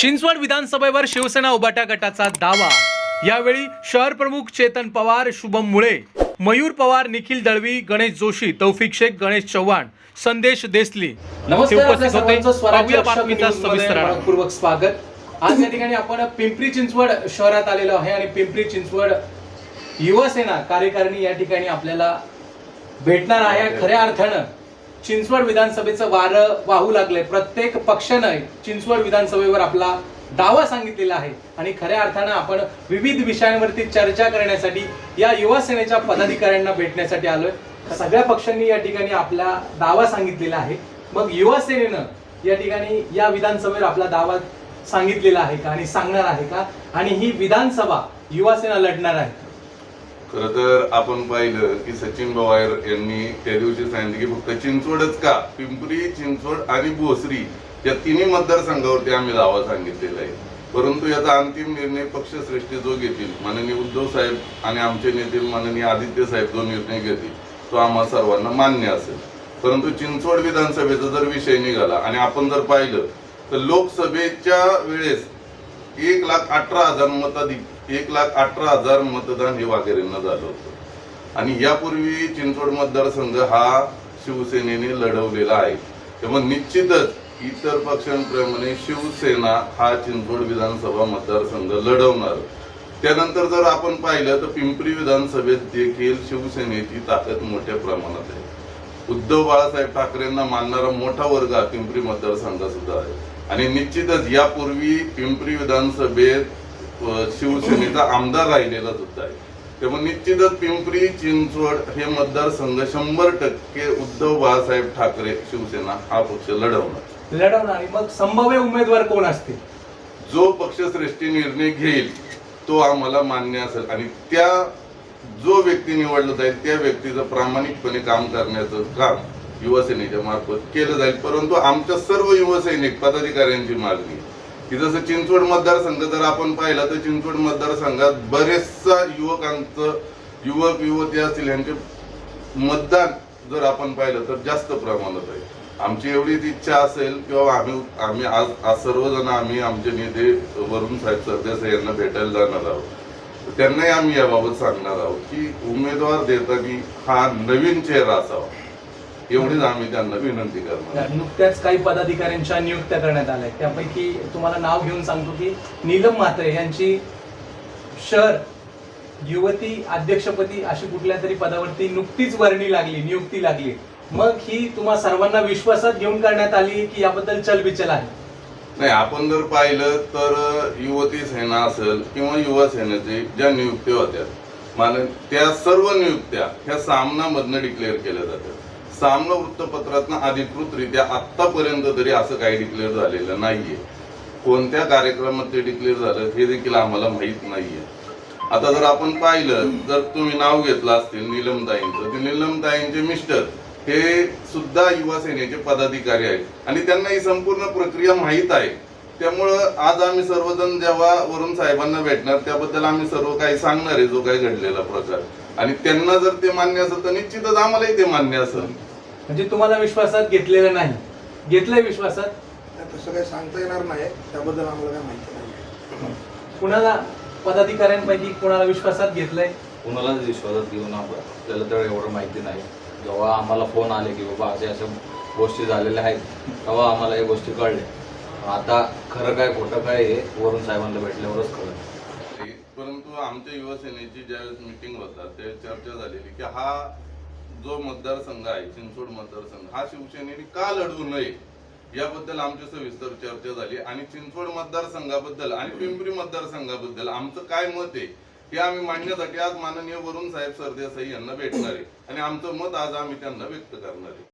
चिंचवड विधानसभेवर शिवसेना उबाटा गटाचा दावा. यावेळी शहर प्रमुख चेतन पवार शुभम मुळे मयूर पवार निखिल दळवी गणेश जोशी तौफिक शेख गणेश चव्हाण संदेश देसली. उपस्थित होते. मनपूर्वक स्वागत. आज या ठिकाणी आपण पिंपरी चिंचवड शहरात आलेलो आहे आणि पिंपरी चिंचवड युवसेना कार्यकारिणी या ठिकाणी आपल्याला भेटणार आहे. खऱ्या अर्थानं चिंचवड विधानसभेचं वारं वाहू लागलंय. प्रत्येक पक्षानं चिंचवड विधानसभेवर आपला दावा सांगितलेला आहे. आणि खऱ्या अर्थानं आपण विविध विषयांवरती चर्चा करण्यासाठी या युवा सेनेच्या पदाधिकाऱ्यांना भेटण्यासाठी आलोय. सगळ्या पक्षांनी या ठिकाणी आपला दावा सांगितलेला आहे. मग युवा सेनेनं या ठिकाणी या विधानसभेवर आपला दावा सांगितलेला आहे का? आणि सांगणार आहे का? आणि ही विधानसभा युवासेना लढणार आहे. खर तर आपण पाहिलं की सचिन पवार यांनी त्या दिवशी सांगितलं की फक्त चिंचवडच का? पिंपरी चिंचवड आणि भोसरी या तिन्ही मतदारसंघावरती आम्ही दावा सांगितलेला आहे. परंतु याचा अंतिम निर्णय पक्षश्रेष्ठी जो घेतील माननीय उद्धव साहेब आणि आमचे नेते माननीय आदित्य साहेब जो निर्णय घेतील तो आम्हा सर्वांना मान्य असेल. परंतु चिंचवड विधानसभेचा जर विषय निघाला आणि आपण जर पाहिलं तर लोकसभेच्या वेळेस एक लाख अठरा हजार मताधिक एक लाख अठरा हजार मतदान हे वाघेरेंना झालं होतं. आणि यापूर्वी चिंचवड मतदारसंघ हा शिवसेनेने लढवलेला आहे. त्यामुळे निश्चितच इतर पक्षांप्रमाणे शिवसेना हा चिंचवड विधानसभा मतदारसंघ लढवणार. त्यानंतर जर आपण पाहिलं तर पिंपरी विधानसभेत देखील शिवसेनेची ताकद मोठ्या प्रमाणात आहे. उद्धव बाळासाहेब ठाकरेंना मानणारा मोठा वर्ग हा पिंपरी मतदारसंघ सुद्धा आहे. आणि निश्चितच यापूर्वी पिंपरी विधानसभेत शिवसेनेचा आमदार राहिलेला सुद्धा आहे. त्यामुळे निश्चितच पिंपरी चिंचवड हे मतदारसंघ शंभर टक्के उद्धव बाळासाहेब ठाकरे शिवसेना हा पक्ष लढवणार. लढवणार. मग संभाव्य उमेदवार कोण असतील? जो पक्षश्रेष्ठी निर्णय घेईल तो आम्हाला मान्य असेल. आणि त्या जो व्यक्ती निवडला जाईल त्या व्यक्तीचं प्रामाणिकपणे काम करण्याचं काम युवासेनेच्या मार्फत केलं जाईल. परंतु आमच्या सर्व युवसैनिक पदाधिकाऱ्यांची मागणी आहे. की जसं चिंचवड मतदारसंघ जर आपण पाहिला तर चिंचवड मतदारसंघात बरेचसा युवकांचं युवक युवती असतील यांचे मतदान जर आपण पाहिलं तर जास्त प्रमाणात आहे. आमची एवढीच इच्छा असेल किंवा आम्ही आम्ही आज आज सर्वजण आम्ही आमचे नेते वरुण साहेब सरदेसाई यांना भेटायला जाणार आहोत. त्यांनाही आम्ही याबाबत सांगणार आहोत की उमेदवार देताना हा नवीन चेहरा असावा. एवढीच आम्ही त्यांना विनंती करणार आहोत. नुकत्याच काही पदाधिकाऱ्यांच्या नियुक्त्या करण्यात आल्या आहेत. त्यापैकी तुम्हाला नाव घेऊन सांगतो की नीलम म्हात्रे यांची शहर युवती अध्यक्षपदी अशी कुठल्या तरी पदावरती नुकतीच वर्णी लागली नियुक्ती लागली मग ही तुम्हा सर्वांना विश्वासात घेऊन करण्यात आली की याबद्दल चलबिचल आहे नाही आपण जर पाहिलं तर युवती सेना असेल किंवा युवा सेनेचे ज्या नियुक्त्या होत्या मान त्या सर्व नियुक्त्या ह्या सामनामधनं डिक्लेअर केल्या जातात सामना वृत्तपत्रातनं अधिकृतरित्या आत्तापर्यंत तरी असं काही डिक्लेअर झालेलं नाहीये. कोणत्या कार्यक्रमात ते डिक्लेअर झालं हे देखील आम्हाला माहीत नाहीये. आता जर आपण पाहिलं जर तुम्ही नाव घेतलं असतील निलमताईंचं ते निलमताईंचे मिस्टर हे सुद्धा युवा सेनेचे पदाधिकारी आहेत. आणि त्यांना ही संपूर्ण प्रक्रिया माहीत आहे. त्यामुळं आज आम्ही सर्वजण जेव्हा वरुण साहेबांना भेटणार त्याबद्दल आम्ही सर्व काही सांगणार आहे जो काही घडलेला प्रकार. आणि त्यांना जर ते मान्य असेल तर निश्चितच आम्हालाही ते मान्य असेल. म्हणजे तुम्हाला विश्वासात घेतलेलं नाही. घेतलंय विश्वासात? तसं काही सांगता येणार नाही. त्याबद्दल आम्हाला काही माहिती नाही. कुणाला पदाधिकाऱ्यांपैकी कुणाला विश्वासात घेतलंय? कुणालाच विश्वासात घेऊन आपण आपल्याला तर एवढं माहिती नाही. जेव्हा आम्हाला फोन आले की बाबा अशा अशा गोष्टी झालेल्या आहेत तेव्हा आम्हाला या गोष्टी कळल्या. आता खरं काय खोटं काय हे वरून साहेबांना भेटल्यावरच कळलं. परंतु आमच्या युवा सेनेची ज्यावेळेस मिटिंग होतात त्यावेळेस चर्चा झालेली की हा जो मतदारसंघ आहे चिंचवड मतदारसंघ हा शिवसेनेने का लढवू नये? याबद्दल आमची सविस्तर चर्चा झाली. आणि चिंचवड मतदारसंघाबद्दल आणि पिंपरी मतदारसंघाबद्दल आमचं काय मत आहे हे आम्ही मांडण्यासाठी आज माननीय वरुण साहेब सरदेसाई यांना भेटणार आहे. आणि आमचं मत आज आम्ही त्यांना व्यक्त करणार आहे.